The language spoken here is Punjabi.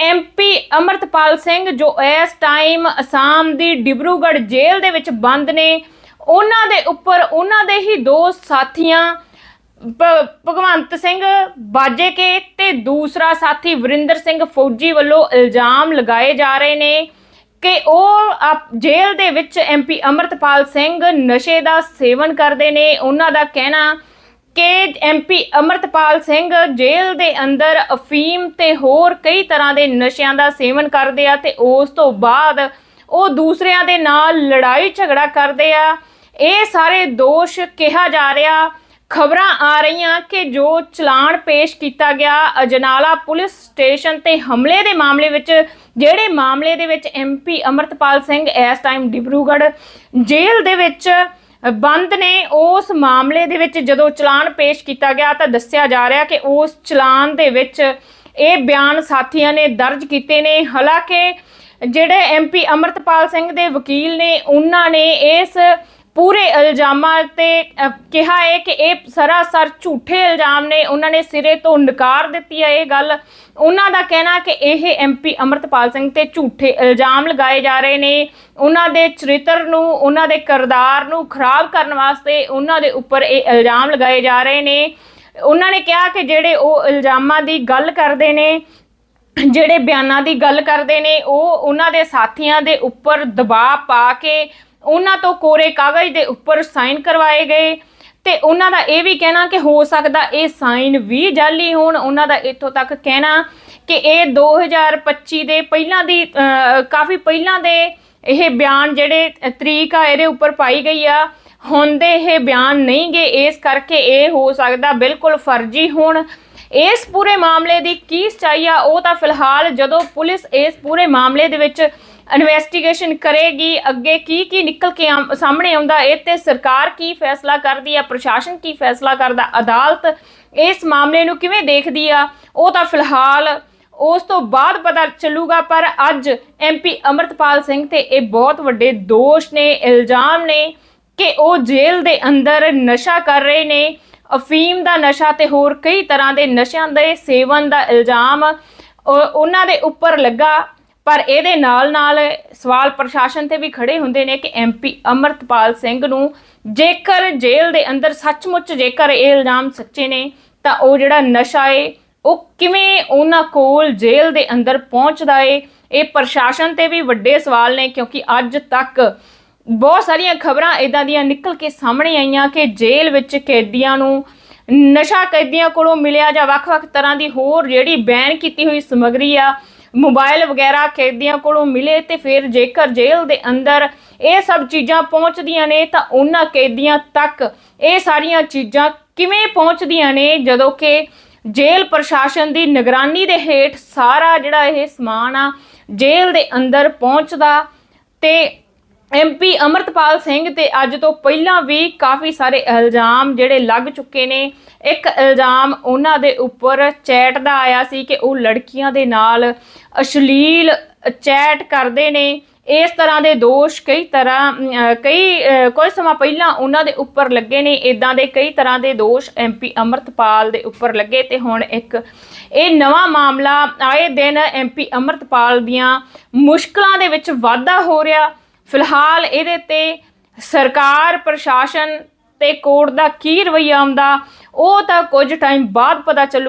ਐਮਪੀ ਅਮਰਤਪਾਲ ਸਿੰਘ ਜੋ ਇਸ ਟਾਈਮ ਅਸਾਮ ਦੀ ਡਿਬਰੂਗੜ੍ਹ ਜੇਲ੍ਹ ਦੇ ਵਿੱਚ ਬੰਦ ਨੇ, ਉਹਨਾਂ ਦੇ ਉੱਪਰ ਉਹਨਾਂ ਦੇ ਹੀ ਦੋ ਸਾਥੀਆਂ ਭਗਵੰਤ ਸਿੰਘ ਬਾਜੇ ਕੇ ਤੇ ਦੂਸਰਾ ਸਾਥੀ ਵਰਿੰਦਰ ਸਿੰਘ ਫੌਜੀ ਵੱਲੋਂ ਇਲਜ਼ਾਮ ਲਗਾਏ ਜਾ ਰਹੇ ਨੇ ਕਿ ਉਹ ਆਪ- ਜੇਲ੍ਹ ਦੇ ਵਿੱਚ ਐਮਪੀ ਅਮਰਤਪਾਲ ਸਿੰਘ ਨਸ਼ੇ ਦਾ ਸੇਵਨ ਕਰਦੇ ਨੇ, ਉਹਨਾਂ ਦਾ ਕਹਿਣਾ ਕਿ ਐਮਪੀ ਅਮਰਤਪਾਲ ਸਿੰਘ ਜੇਲ੍ਹ ਦੇ ਅੰਦਰ ਅਫੀਮ ਤੇ ਹੋਰ ਕਈ ਤਰ੍ਹਾਂ ਦੇ ਨਸ਼ਿਆਂ ਦਾ ਸੇਵਨ ਕਰਦੇ ਆ ਤੇ ਉਸ ਤੋਂ ਬਾਅਦ ਉਹ ਦੂਸਰਿਆਂ ਦੇ ਨਾਲ ਲੜਾਈ ਝਗੜਾ ਕਰਦੇ ਆ। ਇਹ ਸਾਰੇ ਦੋਸ਼ ਕਿਹਾ ਜਾ ਰਿਹਾ। ਖਬਰਾਂ ਆ ਰਹੀਆਂ ਕਿ ਜੋ ਚਲਾਨ ਪੇਸ਼ ਕੀਤਾ ਗਿਆ, ਅਜਨਾਲਾ ਪੁਲਿਸ ਸਟੇਸ਼ਨ ਤੇ ਹਮਲੇ ਦੇ ਮਾਮਲੇ ਵਿੱਚ, ਜਿਹੜੇ ਮਾਮਲੇ ਦੇ ਵਿੱਚ ਐਮਪੀ ਅਮਰਤਪਾਲ ਸਿੰਘ, ਇਸ ਟਾਈਮ ਡਿਬਰੂਗੜ੍ਹ ਜੇਲ੍ਹ ਦੇ ਵਿੱਚ ਬੰਦ ਨੇ ਉਸ ਮਾਮਲੇ ਦੇ ਵਿੱਚ ਜਦੋਂ ਚਲਾਨ ਪੇਸ਼ ਕੀਤਾ ਗਿਆ ਤਾਂ ਦੱਸਿਆ ਜਾ ਰਿਹਾ ਕਿ ਉਸ ਚਲਾਨ ਦੇ ਵਿੱਚ ਇਹ ਬਿਆਨ ਸਾਥੀਆਂ ਨੇ ਦਰਜ ਕੀਤੇ ਨੇ। ਹਾਲਾਂਕਿ ਜਿਹੜੇ ਐਮਪੀ ਅਮਰਤਪਾਲ ਸਿੰਘ ਦੇ ਵਕੀਲ ਨੇ, ਉਹਨਾਂ ਨੇ ਇਸ ਪੂਰੇ ਇਲਜ਼ਾਮਾਂ ਤੇ ਕਿਹਾ ਹੈ ਕਿ ਇਹ ਸਰਾਸਰ ਝੂਠੇ ਇਲਜ਼ਾਮ ਨੇ, ਉਹਨਾਂ ਨੇ ਸਿਰੇ ਤੋਂ ਨਕਾਰ ਦਿੱਤੀ ਹੈ ਇਹ ਗੱਲ। ਉਹਨਾਂ ਦਾ ਕਹਿਣਾ ਕਿ ਇਹ ਐਮਪੀ ਅਮਰਤਪਾਲ ਸਿੰਘ ਤੇ ਝੂਠੇ ਇਲਜ਼ਾਮ ਲਗਾਏ ਜਾ ਰਹੇ ਨੇ। ਉਹਨਾਂ ਦੇ ਚਰਿੱਤਰ ਨੂੰ, ਉਹਨਾਂ ਦੇ ਕਿਰਦਾਰ ਨੂੰ ਖਰਾਬ ਕਰਨ ਵਾਸਤੇ ਉਹਨਾਂ ਦੇ ਉੱਪਰ ਇਹ ਇਲਜ਼ਾਮ ਲਗਾਏ ਜਾ ਰਹੇ ਨੇ। ਉਹਨਾਂ ਨੇ ਕਿਹਾ ਕਿ ਜਿਹੜੇ ਉਹ ਇਲਜ਼ਾਮਾਂ ਦੀ ਗੱਲ ਕਰਦੇ ਨੇ, ਜਿਹੜੇ ਬਿਆਨਾਂ ਦੀ ਗੱਲ ਕਰਦੇ ਨੇ, ਉਹ ਉਹਨਾਂ ਦੇ ਸਾਥੀਆਂ ਦੇ ਉੱਪਰ ਦਬਾਅ ਪਾ ਕੇ ਉਹਨਾਂ ਤੋਂ ਕੋਰੇ ਕਾਗਜ਼ ਦੇ ਉੱਪਰ ਸਾਈਨ ਕਰਵਾਏ ਗਏ ਤੇ ਉਹਨਾਂ ਦਾ ਇਹ ਵੀ ਕਹਿਣਾ ਕਿ ਹੋ ਸਕਦਾ ਇਹ ਸਾਈਨ ਵੀ ਜਾਲੀ ਹੋਣ। ਉਹਨਾਂ ਦਾ ਇੱਥੋਂ ਤੱਕ ਕਹਿਣਾ ਕਿ ਇਹ 2025 ਦੇ ਪਹਿਲਾਂ ਦੀ ਕਾਫੀ ਪਹਿਲਾਂ ਦੇ ਇਹ ਬਿਆਨ ਜਿਹੜੇ ਤਰੀਕ ਆ, ਇਹਦੇ ਉੱਪਰ ਪਾਈ ਗਈ ਆ। ਹੁੰਦੇ ਇਹ ਬਿਆਨ ਨਹੀਂ ਗਏ, ਇਸ ਕਰਕੇ ਇਹ ਹੋ ਸਕਦਾ ਬਿਲਕੁਲ ਫਰਜ਼ੀ ਹੋਣ। ਇਸ ਪੂਰੇ ਮਾਮਲੇ ਦੀ ਕੀ ਸਚਾਈ ਆ, ਉਹ ਤਾਂ ਫਿਲਹਾਲ ਜਦੋਂ ਪੁਲਿਸ ਇਸ ਪੂਰੇ ਮਾਮਲੇ ਦੇ ਵਿੱਚ ਇਨਵੈਸਟੀਗੇਸ਼ਨ ਕਰੇਗੀ, ਅੱਗੇ ਕੀ ਕੀ ਨਿਕਲ ਕੇ ਆਮ- ਸਾਹਮਣੇ ਆਉਂਦਾ, ਇਹ ਤੇ ਸਰਕਾਰ ਕੀ ਫੈਸਲਾ ਕਰਦੀ ਆ, ਪ੍ਰਸ਼ਾਸਨ ਕੀ ਫੈਸਲਾ ਕਰਦਾ, ਅਦਾਲਤ ਇਸ ਮਾਮਲੇ ਨੂੰ ਕਿਵੇਂ ਦੇਖਦੀ ਆ, ਉਹ ਤਾਂ ਫਿਲਹਾਲ ਉਸ ਤੋਂ ਬਾਅਦ ਪਤਾ ਚੱਲੂਗਾ, ਪਰ ਅੱਜ ਐਮਪੀ ਅਮਰਤਪਾਲ ਸਿੰਘ ਤੇ ਇਹ ਬਹੁਤ ਵੱਡੇ ਦੋਸ਼ ਨੇ, ਇਲਜ਼ਾਮ ਨੇ ਕਿ ਉਹ ਜੇਲ੍ਹ ਦੇ ਅੰਦਰ ਨਸ਼ਾ ਕਰ ਰਹੇ ਨੇ, ਅਫੀਮ ਦਾ ਨਸ਼ਾ ਤੇ ਹੋਰ ਕਈ ਤਰ੍ਹਾਂ ਦੇ ਨਸ਼ਿਆਂ ਦੇ ਸੇਵਨ ਦਾ ਇਲਜ਼ਾਮ ਉਹਨਾਂ ਦੇ ਉੱਪਰ ਲੱਗਾ ਪਰ ਇਹਦੇ ਨਾਲ ਨਾਲ ਸਵਾਲ ਪ੍ਰਸ਼ਾਸਨ ਤੇ ਵੀ ਖੜੇ ਹੁੰਦੇ ਨੇ ਕਿ ਐਮਪੀ ਅਮਰਤਪਾਲ ਸਿੰਘ ਨੂੰ ਜੇਕਰ ਜੇਲ੍ਹ ਦੇ ਅੰਦਰ ਸੱਚਮੁੱਚ ਜੇਕਰ ਇਹ ਇਲਜ਼ਾਮ ਸੱਚੇ ਨੇ, ਤਾਂ ਉਹ ਜਿਹੜਾ ਨਸ਼ਾ ਏ, ਉਹ ਕਿਵੇਂ ਉਹਨਾਂ ਕੋਲ ਜੇਲ੍ਹ ਦੇ ਅੰਦਰ ਪਹੁੰਚਦਾ ਏ? ਇਹ ਪ੍ਰਸ਼ਾਸਨ ਤੇ ਵੀ ਵੱਡੇ ਸਵਾਲ ਨੇ ਕਿਉਂਕਿ ਅੱਜ ਤੱਕ ਬਹੁਤ ਸਾਰੀਆਂ ਖਬਰਾਂ ਇਦਾਂ ਦੀਆਂ ਨਿਕਲ ਕੇ ਸਾਹਮਣੇ ਆਈਆਂ ਕਿ ਜੇਲ੍ਹ ਵਿੱਚ ਕੈਦੀਆਂ ਨੂੰ ਨਸ਼ਾ ਕੈਦੀਆਂ ਕੋਲੋਂ ਮਿਲਿਆ ਜਾਂ ਵੱਖ-ਵੱਖ ਤਰ੍ਹਾਂ ਦੀ ਹੋਰ ਜਿਹੜੀ ਬੈਨ ਕੀਤੀ ਹੋਈ ਸਮੱਗਰੀ ਆ ਮੋਬਾਈਲ ਵਗੈਰਾ ਕੈਦੀਆਂ ਕੋਲੋਂ ਮਿਲੇ ਤੇ ਫਿਰ ਜੇਕਰ ਜੇਲ੍ਹ ਦੇ ਅੰਦਰ ਇਹ ਸਭ ਚੀਜ਼ਾਂ ਪਹੁੰਚਦੀਆਂ ਨੇ ਤਾਂ ਉਹਨਾਂ ਕੈਦੀਆਂ ਤੱਕ ਇਹ ਸਾਰੀਆਂ ਚੀਜ਼ਾਂ ਕਿਵੇਂ ਪਹੁੰਚਦੀਆਂ ਨੇ? ਜਦੋਂ ਕਿ ਜੇਲ੍ਹ ਪ੍ਰਸ਼ਾਸਨ ਦੀ ਨਿਗਰਾਨੀ ਦੇ ਹੇਠ ਸਾਰਾ ਜਿਹੜਾ ਇਹ ਸਮਾਨ ਆ ਜੇਲ੍ਹ ਦੇ ਅੰਦਰ ਪਹੁੰਚਦਾ ਤੇ ਐਮਪੀ ਅਮਰਤਪਾਲ ਸਿੰਘ ਤੇ ਅੱਜ ਤੋਂ ਪਹਿਲਾਂ ਵੀ ਕਾਫੀ ਸਾਰੇ ਇਲਜ਼ਾਮ ਜਿਹੜੇ ਲੱਗ ਚੁੱਕੇ ਨੇ। ਇੱਕ ਇਲਜ਼ਾਮ ਉਹਨਾਂ ਦੇ ਉੱਪਰ ਚੈਟ ਦਾ ਆਇਆ ਸੀ ਕਿ ਉਹ ਲੜਕੀਆਂ ਦੇ ਨਾਲ ਅਸ਼ਲੀਲ ਚੈਟ ਕਰਦੇ ਨੇ। ਇਸ ਤਰ੍ਹਾਂ ਦੇ ਦੋਸ਼ ਕਈ ਤਰ੍ਹਾਂ ਕਈ ਕੁਝ ਸਮਾਂ ਪਹਿਲਾਂ ਉਹਨਾਂ ਦੇ ਉੱਪਰ ਲੱਗੇ ਨੇ। ਇਦਾਂ ਦੇ ਕਈ ਤਰ੍ਹਾਂ ਦੇ ਦੋਸ਼ ਐਮਪੀ ਅਮਰਤਪਾਲ ਦੇ ਉੱਪਰ ਲੱਗੇ ਤੇ ਹੁਣ ਇੱਕ ਇਹ ਨਵਾਂ ਮਾਮਲਾ ਆਏ ਦਿਨ ਐਮਪੀ ਅਮਰਤਪਾਲ ਦੀਆਂ ਮੁਸ਼ਕਲਾਂ ਦੇ ਵਿੱਚ ਵਾਧਾ ਹੋ ਰਿਹਾ। ਫਿਲਹਾਲ ਇਹਦੇ ਤੇ ਸਰਕਾਰ, ਪ੍ਰਸ਼ਾਸਨ ਤੇ ਕੋਰਟ ਦਾ ਕੀ ਰਵੱਈਆ ਆਉਂਦਾ, ਉਹ ਤਾਂ ਕੁਝ ਟਾਈਮ ਬਾਅਦ ਪਤਾ ਚੱਲੂ